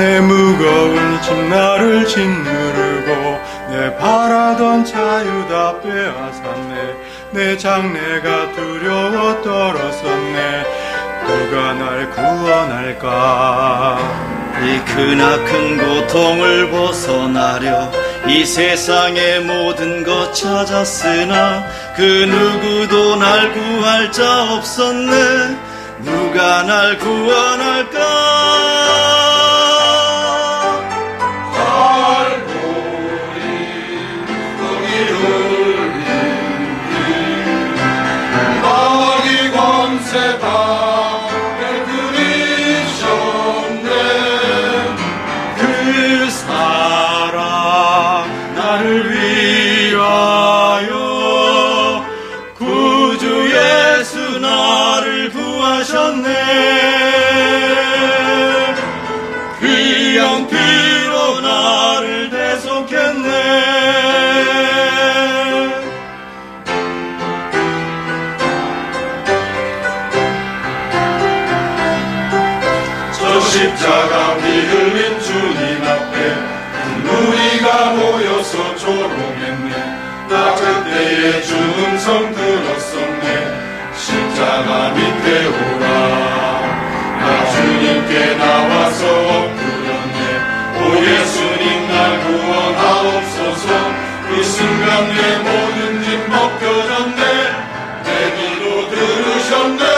내 무거운 짐 나를 짓누르고 내 바라던 자유 다 빼앗았네. 내 장래가 두려워 떨었었네. 누가 날 구원할까? 이 크나큰 고통을 벗어나려 이 세상의 모든 것 찾았으나 그 누구도 날 구할 자 없었네. 누가 날 구원할까 나를 구하셨네. 귀한 피로 나를 대속했네 십자가 피 흘린 주님 앞에 우리가 모여서 조롱했네. 나 그때의 주 음성 들었었네. 십자가 밑에 오라. 나 주님께 나와서 엎드렸네. 오 예수님 날 구원하옵소서. 그 순간 내 모든 짐 벗겨졌네. 내 기도 들으셨네.